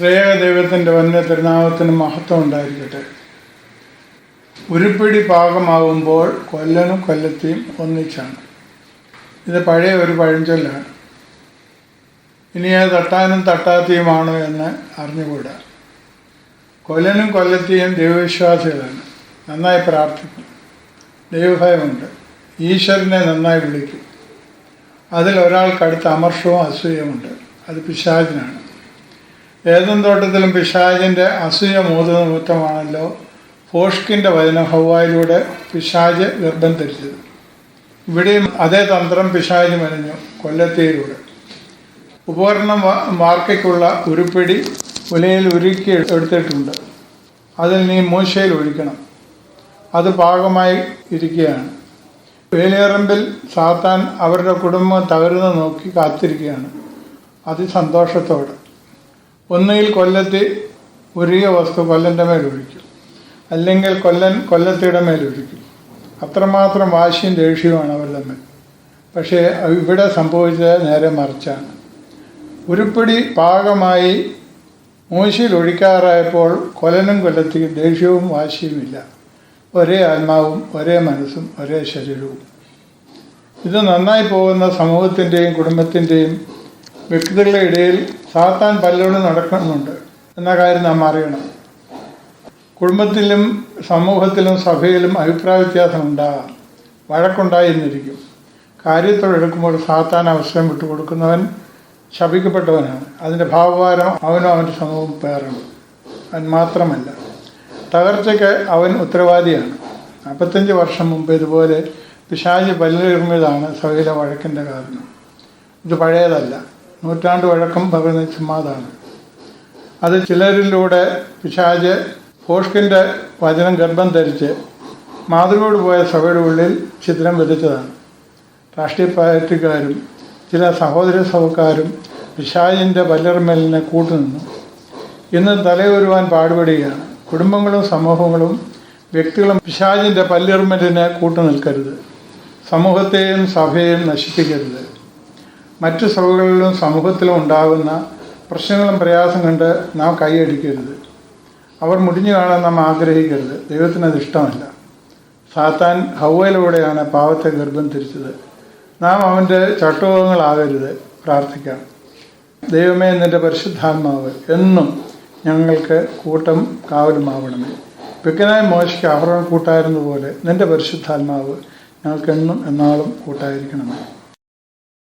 ത്രേക ദൈവത്തിന്റെ വന്യ തിരുനാമത്തിന് മഹത്വം ഉണ്ടായിരിക്കട്ടെ. ഉരുപ്പിടി പാകമാകുമ്പോൾ കൊല്ലനും കൊല്ലത്തെയും ഒന്നിച്ചാണ്. ഇത് പഴയ ഒരു പഴഞ്ചൊല്ലാണ്. ഇനി അത് തട്ടാനും തട്ടാത്തയുമാണോ എന്ന് അറിഞ്ഞുകൂടാ. കൊല്ലനും കൊല്ലത്തെയും ദൈവവിശ്വാസികളാണ്. നന്നായി പ്രാർത്ഥിക്കും. ദൈവഭയമുണ്ട്. ഈശ്വരനെ നന്നായി വിളിക്കും. അതിൽ ഒരാൾക്കടുത്ത അമർഷവും അസൂയമുണ്ട് അത് പിശാചിനാണ്. ഏതും തോട്ടത്തിലും പിശാചിന്റെ അസൂയ മൂത നിമിത്തമാണല്ലോ ഫോഷ്കിന്റെ വചനം ഹവായിലൂടെ പിശാജ് ഗർഭം ധരിച്ചത് ഇവിടെയും അതേ തന്ത്രം പിശാജ് മെനഞ്ഞു കൊല്ലത്തേയിലൂടെ. ഉപകരണം വാർക്കയ്ക്കുള്ള ഉരുപ്പിടി ഉലയിൽ ഉരുക്കി എടുത്തിട്ടുണ്ട്. അതിൽ നീ മൂശയിൽ ഒഴിക്കണം. അത് പാകമായി ഇരിക്കുകയാണ്. വേലിയറമ്പിൽ സാത്താൻ അവരുടെ കുടുംബം തകരുന്ന നോക്കി കാത്തിരിക്കുകയാണ്. അതിസന്തോഷത്തോടെ. ഒന്നുകിൽ കൊല്ലത്ത് ഉരുകിയ വസ്തു കൊല്ലന്റെ മേൽ ഒഴിക്കും അല്ലെങ്കിൽ കൊല്ലൻ കൊല്ലത്തിയുടെ മേൽ ഒഴിക്കും അത്രമാത്രം വാശിയും ദേഷ്യവുമാണ് അവർ തമ്മിൽ പക്ഷേ ഇവിടെ സംഭവിച്ചത് നേരെ മറിച്ചാണ്. ഉരുപ്പിടി പാകമായി മൂശിയിൽ ഒഴിക്കാറായപ്പോൾ കൊലനും കൊല്ലത്തിയും ദേഷ്യവും വാശിയുമില്ല ഒരേ ആത്മാവും ഒരേ മനസ്സും ഒരേ ശരീരവും. ഇത് നന്നായി പോകുന്ന സമൂഹത്തിന്റെയും കുടുംബത്തിന്റെയും വ്യക്തികളുടെ ഇടയിൽ സാത്താൻ പലരോടും നടക്കുന്നുണ്ട് എന്ന കാര്യം നാം അറിയണം. കുടുംബത്തിലും സമൂഹത്തിലും സഭയിലും അഭിപ്രായ വ്യത്യാസം ഉണ്ടാകാം വഴക്കുണ്ടായിരുന്നിരിക്കും. കാര്യത്തോടെടുക്കുമ്പോൾ സാത്താൻ അവസരം വിട്ടുകൊടുക്കുന്നവൻ ശപിക്കപ്പെട്ടവനാണ്. അതിന്റെ ഭാവഭാരം അവനും അവന്റെ സമൂഹം പേറണം അവൻ മാത്രമല്ല. തകർച്ചയ്ക്ക് അവൻ ഉത്തരവാദിയാണ്. നാൽപ്പത്തഞ്ച് വർഷം മുമ്പ് ഇതുപോലെ പിശാജ് പല്ലിറങ്ങിയതാണ് സഭയിലെ വഴക്കിന്റെ കാരണം. ഇത് പഴയതല്ല. നൂറ്റാണ്ട് വഴക്കം പകർന്ന ചുമ്മാതാണ്. അത് ചിലരിലൂടെ പിശാജ് ഫോഷ്കിന്റെ വചനം ഗർഭം ധരിച്ച് മാതൃകയോട് പോയ സഭയുടെ ഉള്ളിൽ ചിത്രം വിധിച്ചതാണ് രാഷ്ട്രീയ പാർട്ടിക്കാരും ചില സഹോദര സഭക്കാരും പിശാജിന്റെ വല്ലർമേലിനെ കൂട്ടുനിന്നു. ഇന്ന് തലയുരുവാൻ പാടുപെടുകയാണ്. കുടുംബങ്ങളും സമൂഹങ്ങളും വ്യക്തികളും പിശാജിന്റെ പല്ലിർമലിനെ കൂട്ടുനിൽക്കരുത്. സമൂഹത്തെയും സഭയെയും നശിപ്പിക്കരുത്. മറ്റു സഭകളിലും സമൂഹത്തിലും ഉണ്ടാകുന്ന പ്രശ്നങ്ങളും പ്രയാസം കണ്ട് നാം കൈയടിക്കരുത്. അവർ മുടിഞ്ഞു കാണാൻ നാം ആഗ്രഹിക്കരുത്. അത് ഇഷ്ടമല്ല. സാത്താൻ ഹൗവയിലൂടെയാണ് പാവത്തെ ഗർഭം തിരിച്ചത്. നാം അവന്റെ ചട്ടുകങ്ങളാകരുത് പ്രാർത്ഥിക്കാം. ദൈവമേ നിന്റെ പരിശുദ്ധാത്മാവ് എന്നും ഞങ്ങൾക്ക് കൂട്ടം കാവലുമാവണമേ. പിക്കനായ മോശയ്ക്ക് കൂട്ടായിരുന്നു കൂട്ടായിരുന്നതുപോലെ നിന്റെ പരിശുദ്ധാത്മാവ് ഞങ്ങൾക്കെന്നും എന്നാളും കൂട്ടായിരിക്കണമേ.